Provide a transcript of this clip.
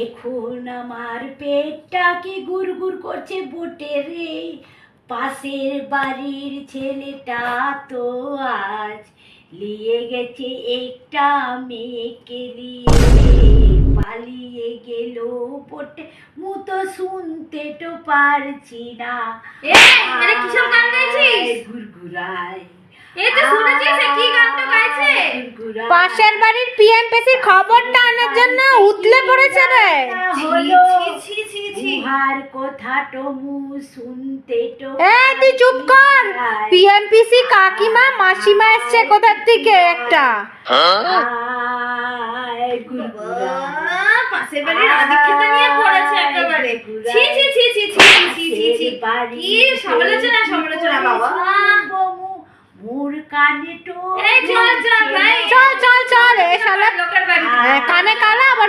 এখন আমার পেটটা কি গুড় করছে বটে রে পাশের বাড়ির ছেলেটা তো আজ লিয়ে গেছে একটা মেয়েকে নিয়ে পালিয়ে গেল বটে মু তো শুনতে তো পারছি না এই, এটা কিসব গান গাইছিস? ঘুরঘুরায় এই তো শুনেছিস কি ঘুরঘুরায়। পাশের বাড়ির পিএমপিসির খবরটা আনার জন্য উতলে পড়েছে রে। কথা শুনতে তো এই তুই চুপ কর। পিএমপিসি কাকিমা মাসিমা এসছে কোথার থেকে একটা? আয় ঘুরঘুরায়। বাহ, পাশের বাড়ির আদিক্ষেতা নিয়ে পড়েছে একেবারে। ছি ছি ছি ছি ছি ছি ছি ছি কি সমালোচনা সমালোচনা। কানে তো এই চল চল ভাই চল চল চল এ শালা লোকের বাড়ি হ্যাঁ, কানে কালা আবার